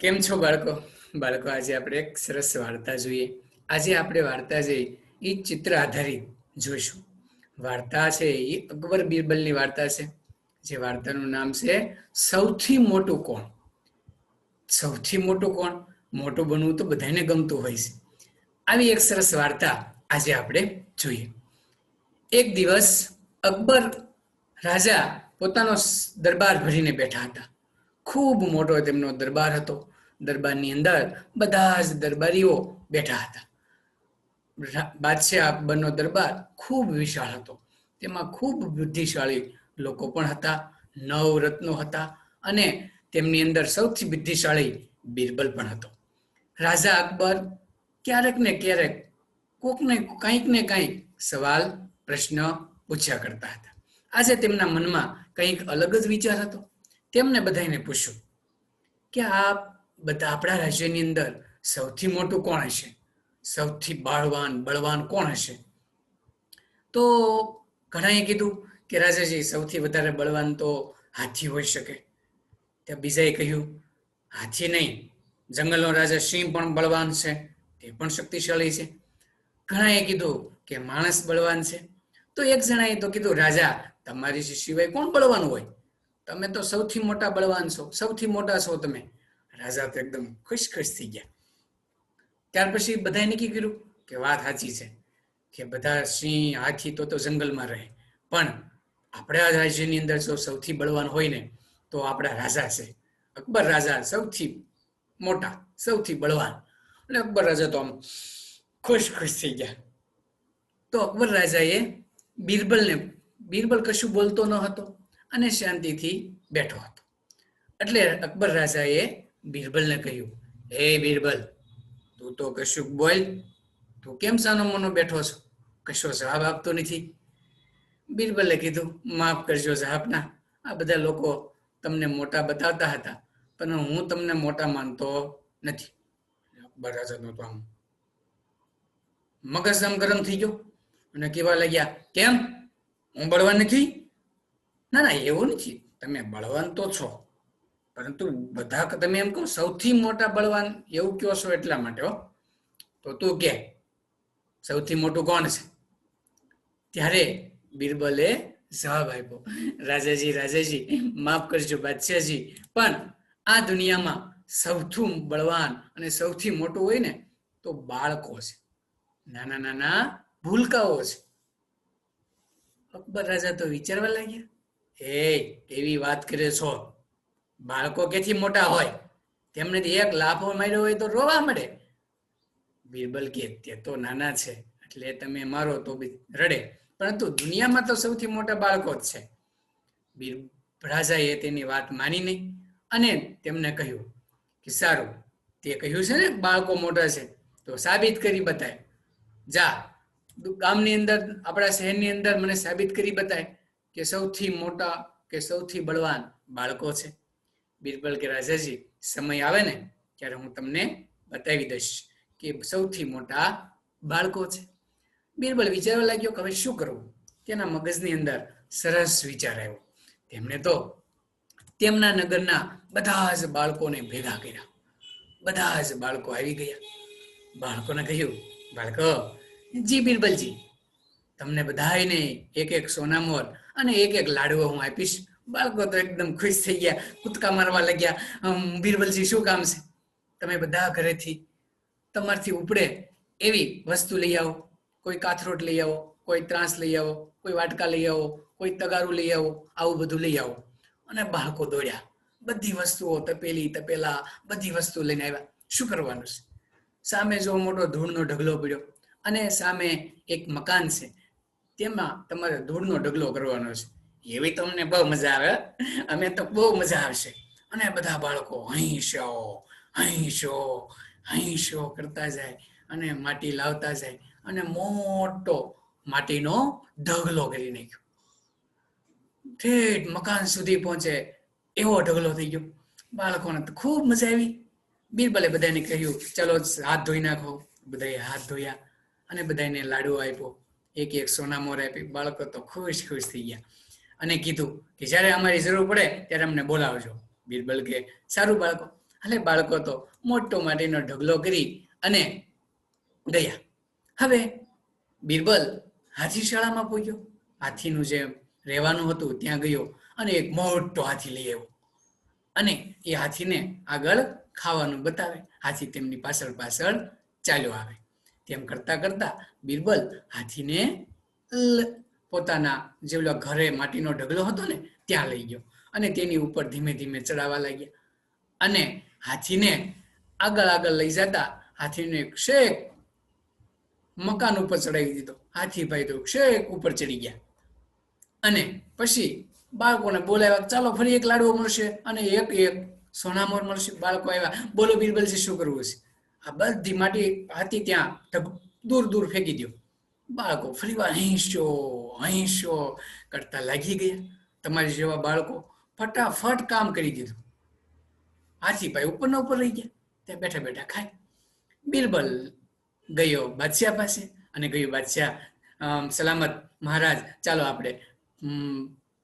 કેમ છો બાળકો? બાળકો, આજે આપણે એક સરસ વાર્તા જોઈએ. આજે આપણે વાર્તા જે એ ચિત્ર આધારિત જોઈશું. વાર્તા છે એ અકબર બિરબલની વાર્તા છે. જે વાર્તાનું નામ છે સૌથી મોટું કોણ? સૌથી મોટું કોણ? મોટું બનવું તો બધાને ગમતું હોય છે. આવી એક સરસ વાર્તા આજે આપણે જોઈએ. એક દિવસ અકબર રાજા પોતાનો દરબાર ભરીને બેઠા હતા. ખૂબ મોટો તેમનો દરબાર હતો. દરબારની અંદર બધા જ દરબારીઓ બેઠા હતા. બાદશાહ અકબરનો દરબાર ખૂબ વિશાળ હતો. તેમાં ખૂબ બુદ્ધિશાળી લોકો પણ હતા નવ રત્નો હતા અને તેમની અંદર સૌથી બુદ્ધિશાળી બિરબલ પણ હતો. રાજા અકબર ક્યારેક ને ક્યારેક કોકને કંઈક ને કંઈક સવાલ, પ્રશ્ન પૂછ્યા કરતા હતા. આજે તેમના મનમાં કંઈક અલગ જ વિચાર હતો. તેમને બધાને પૂછ્યું કે આ બધા આપણા રાજ્યની અંદર સૌથી મોટું કોણ હશે? સૌથી બાળવાન, બળવાન કોણ હશે? તો ઘણાએ કીધું કે, રાજાજી, સૌથી વધારે બળવાન તો હાથી હોઈ શકે. ત્યાં બીજાએ કહ્યું, હાથી નહીં, જંગલનો રાજા સિંહ પણ બળવાન છે, તે પણ શક્તિશાળી છે. ઘણાએ કીધું કે, માણસ બળવાન છે. તો એક જણાએ તો કીધું, રાજા, તમારી સિવાય કોણ બળવાન હોય? તમે તો સૌથી મોટા બળવાન છો, સૌથી મોટા છો તમે. રાજા તો એકદમ ખુશ ખુશ થઈ ગયા. ત્યાર પછી બધાએ નક્કી કર્યું કે વાત સાચી છે, કે બધા સિંહ હાથી તો તો જંગલમાં રહે, પણ આપણા રાજ્યની અંદર જો સૌથી બળવાન હોય ને, તો આપણા રાજા છે. અકબર રાજા સૌથી મોટા, સૌથી બળવાન, અને અકબર રાજા તો આમ ખુશ ખુશ થઈ ગયા. તો અકબર રાજાએ બિરબલને, બિરબલ કશું બોલતો ન હતો અને શાંતિથી બેઠો હતો. એટલે અકબર રાજાએ બિરબલને કહ્યું, હે બિરબલ, તું તો કશુંક બોલ. તું કેમ સાનો મનો બેઠો છો? કશો જવાબ આપતો નથી. બિરબલે કીધું, માફ કરજો સાહેબના આ બધા લોકો તમને મોટા બતાવતા હતા, પણ હું તમને મોટા માનતો નથી. રાજાનો તો આમ. મગજ ગરમ થઈ ગયો અને કેવા લાગ્યા, કેમ? હું બળવાન નથી? ના ના, એવું નથી. તમે બળવાન તો છો. પરંતુ બધા તમે એમ કહો, સૌથી મોટા બળવાન એવું કયો છો એટલા માટે તો તું કે, સૌથી મોટું કોણ છે? ત્યારે બિરબલે જવાબ આપ્યો, રાજાજી રાજાજી, માફ કરજો બાદશાહજી, પણ આ દુનિયામાં સૌથી બળવાન અને સૌથી મોટું હોય ને, તો બાળકો છે. નાના નાના ભૂલકાઓ છે. અકબર રાજા તો વિચારવા લાગ્યા એ એવી વાત કરે છો? બાળકો કેથી મોટા હોય? તેમને એક લાફો માર્યો હોય તો રોવા મળે. બિરબલ કે, તે તો નાના છે, એટલે તમે મારો તો બી રડે. પરંતુ દુનિયામાં તો સૌથી મોટા બાળકો જ છે. બીર રાજાએ તેની વાત માની નહીં અને તેમને કહ્યું કે, સારું, તે કહ્યું છે ને, બાળકો મોટા છે, તો સાબિત કરી બતાય. જા ગામની અંદર, આપણા શહેરની અંદર મને સાબિત કરી બતાય કે સૌથી મોટા, કે સૌથી બળવાન બાળકો છે. બિરબલ કે રાજાજી, સમય આવે ને, ત્યારે હું તમને બતાવી દઈશ કે સૌથી મોટા બાળકો છે. બિરબલ વિચારવા લાગ્યો કે હવે શું કરવું? તેના મગજની અંદર સરસ વિચાર આવ્યો. તેમણે તો તેમના નગરના બધા જ બાળકોને ભેગા કર્યા. બધા જ બાળકો આવી ગયા. બાળકોને કહ્યું, બાળકો, જી બિરબલજી, તમને બધાને એક એક સોનામોર અને એક એક લાડવો હું આપીશ. બાળકો તો એકદમ ખુશ થઈ ગયા. કૂદકા મારવા લાગ્યા. બીરબલજી શું કામ છે? તમે બધા ઘરેથી તમારથી ઉપડે એવી વસ્તુ લઈ આવો. કોઈ કાથરોટ લઈ આવો, કોઈ ત્રાસ લઈ આવો, કોઈ વાટકા લઈ આવો, કોઈ તગારું લઈ આવો, આવું બધું લઈ આવો. અને બાળકો દોડ્યા. બધી વસ્તુઓ તપેલી, તપેલા, બધી વસ્તુ લઈને આવ્યા. શું કરવાનું છે? સામે જો મોટો ધૂળનો ઢગલો પડ્યો અને સામે એક મકાન છે. તેમાં તમારે ધૂળનો ઢગલો કરવાનો છે. એવી તમને બહુ મજા આવે અમે તો બહુ મજા આવશે. અને બધા બાળકો હંશો હંશો હંશો કરતા જાય અને માટી લાવતા જાય અને મોટો માટીનો ઢગલો કરી નાખ્યો. ઠેઠ મકાન સુધી પહોંચે એવો ઢગલો થઈ ગયો. બાળકોને તો ખૂબ મજા આવી. બીરબલે બધાને કહ્યું, ચલો, હાથ ધોઈ નાખો. બધાએ હાથ ધોયા અને બધાને લાડુ આપ્યો. એક એક સોના મોર આપી બાળકો તો ખુશ ખુશ થઈ ગયા. અને કીધું કે જ્યારે અમારી જરૂર પડે ત્યારે અમને બોલાવજો. બિરબલ કે, સારું બાળકો. એટલે બાળકો તો મોટો માટીનો ઢગલો કરી અને ગયા. હવે? બિરબલ હાથી શાળામાં પહોંચ્યો હાથીનું જે રહેવાનું હતું ત્યાં ગયો અને એક મોટો હાથી લઈ આવ્યો. અને એ હાથીને આગળ ખાવાનું બતાવે. હાથી તેમની પાછળ પાછળ ચાલ્યો આવે. તેમ કરતા કરતા બિરબલ હાથીને પોતાના જેવલા ઘરે માટીનો ઢગલો હતો ને, ત્યાં લઈ ગયો. અને તેની ઉપર ધીમે ધીમે ચડાવવા લાગ્યા. અને હાથીને આગળ આગળ લઈ જતા હાથીને શેક મકાન ઉપર ચડાવી દીધો. હાથીભાઈ તો શેક ઉપર ચડી ગયા. અને પછી બાળકોને બોલાવ્યા, ચાલો ફરી એક લાડવો મળશે. અને એક એક સોનામોર મળશે. બાળકો આવ્યા, બોલો બિરબલજી, શું કરવું છે આ બધી માટી હાથી ત્યાં દૂર દૂર ફેંકી દો બાળકો ફરીવાર હિંસો અહીંશો કરતા લાગી ગયા. તમારી જેવા બાળકો ફટાફટ કામ કરી દીધું. હાથીભાઈ ઉપરના ઉપર રહી ગયા. ત્યાં બેઠા બેઠા ખાય. બિરબલ ગયો બાદશાહ પાસે અને ગયો બાદશાહ સલામત મહારાજ, ચાલો આપણે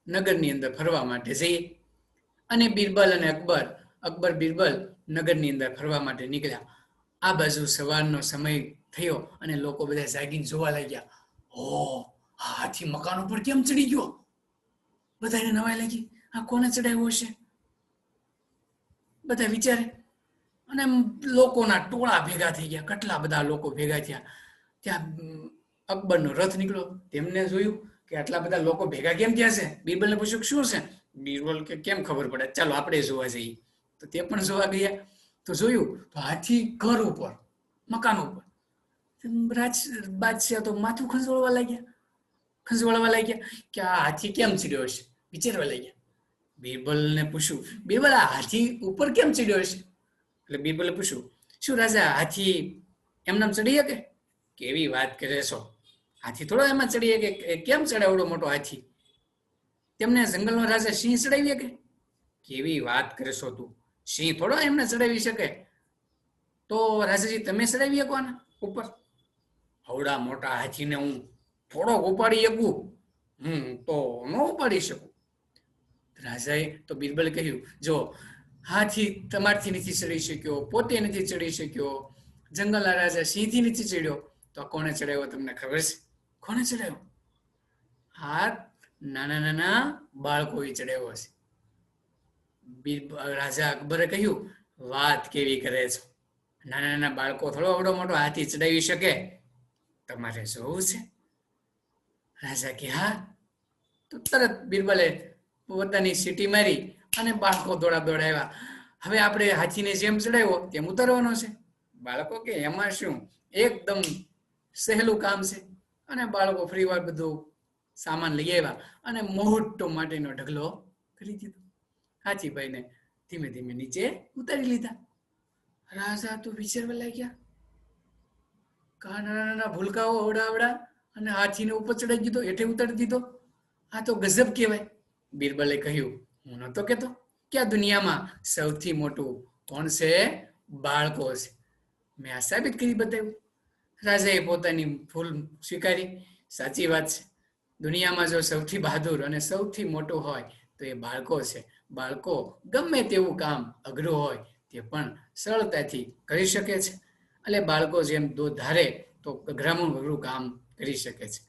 નગરની અંદર ફરવા માટે જઈએ. અને બિરબલ અને અકબર અકબર બિરબલ નગરની અંદર ફરવા માટે નીકળ્યા. આ બાજુ સવારનો સમય થયો અને લોકો બધા જાગીને જોવા લાગ્યા. ઓ હાથી મકાન ઉપર કેમ ચડી ગયો? બધાને નવાઈ લાગી. આ કોને ચડાવ્યો હશે? બધા વિચારે. અને લોકોના ટોળા ભેગા થઈ ગયા. કેટલા બધા લોકો ભેગા થયા. ત્યાં અકબરનો રથ નીકળ્યો. તેમને જોયું કે આટલા બધા લોકો ભેગા કેમ થયા છે? બીરબલને પૂછ્યું, શું છે? બીરબલ કે, કેમ ખબર પડે? ચાલો, આપણે જોવા જઈએ. તો તે પણ જોવા ગયા. તો જોયું, તો હાથી ઘર ઉપર, મકાન ઉપર. રાજ, બાદશાહ તો માથું ખંજોળવા લાગ્યા. ખંજવાળવા લાગ્યા કે આ હાથી કેમ ચીડ્યો હશે? વિચારવા લાગ્યા. બિરબલને પૂછ્યું બીરબલ આ હાથી ઉપર કેમ ચીડ્યો હશે? એટલે બીરબલે પૂછ્યું, શું રાજા, હાથી એમનામ ચડી શકે? કેવી વાત કરે છો? હાથી થોડો એમાં ચડી શકે? કેમ ચડાવડો મોટો હાથી? તેમને જંગલમાં રાજા સિંહ ચડાવી શકે? કેવી વાત કરે છો તું? સિંહ થોડો એમને ચડાવી શકે? તો રાજાજી, તમે ચડાવી શકો ને ઉપર? હવડા મોટા હાથીને હું થોડોક ઉપાડી શકું? હમ, તો ન ઉપાડી શકું. રાજાએ તો બિરબલ કહ્યું, જો, હાથી તમારથી નથી ચડી શક્યો, પોતે નથી ચડી શક્યો. જંગલના રાજા સિંહથી નથી ચડ્યો. તો કોને ચડાવ્યો તમને ખબર છે? કોણે ચડાવ્યો? હાથ નાના નાના બાળકોએ ચડાવ્યો બિરબ- રાજા અકબરે કહ્યું, વાત કેવી કરે છો? નાના નાના બાળકો થોડો અવડો મોટો હાથી ચડાવી શકે? તમારે જોવું છે? રાજા કે, હા. તો તરત બિરબલે પોતાની સીટી મારી અને બાળકો દોડા દોડાવ્યા. હવે આપણે હાથીને જેમ ચડાવ્યો તેમ ઉતારવાનો છે. બાળકો કે, એમાં શું? એકદમ સહેલું કામ છે. અને બાળકો ફરીવાર બધું સામાન લઈ આવ્યા અને મોટો માટેનો ઢગલો કરી દીધો. હાથીભાઈને ધીમે ધીમે નીચે ઉતારી લીધા. રાજા તો વિચારવા લાગ્યા. કા નાના નાના ભૂલકાઓ અવડા અવડા અને હાથીને ઉપર ચડાવી દીધો હેઠે ઉતારી દીધો. આ તો ગજબ કહેવાય. બિરબલે કહ્યું, હું નતો કેતો કે આ દુનિયામાં સૌથી મોટું કોણ છે? બાળકો છે. મેં આ સાબિત કરી બતાવ્યું. રાજાએ પોતાની ભૂલ સ્વીકારી. સાચી વાત છે. દુનિયામાં જો સૌથી બહાદુર અને સૌથી મોટું હોય તો એ બાળકો છે. બાળકો ગમે તેવું કામ અઘરું હોય તે પણ સરળતાથી કરી શકે છે. એટલે બાળકો જેમ દૂધ ધારે તો અઘરામાં અઘરું કામ કરી શકે છે.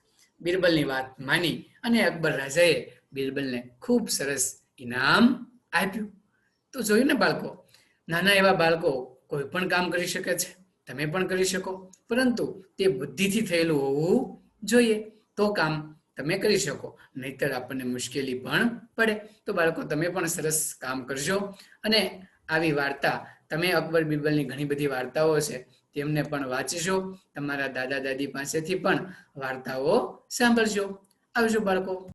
બિરબલની વાત માની અને અકબર રાજાએ બિરબલને ખૂબ સરસ ઇનામ આપ્યું. તો જોયું ને બાળકો, નાના એવા બાળકો કોઈ પણ કામ કરી શકે છે. તમે પણ કરી શકો, પરંતુ તે બુદ્ધિથી થયેલું હોવું જોઈએ. તો કામ તમે કરી શકો. નહીતર આપણને મુશ્કેલી પણ પડે. તો બાળકો, તમે પણ સરસ કામ કરજો. અને આવી વાર્તા, તમે અકબર બિરબલની ઘણી બધી વાર્તાઓ છે, તેમને પણ વાંચજો. તમારા દાદા દાદી પાસેથી પણ વાર્તાઓ સાંભળજો. આવજો બાળકો.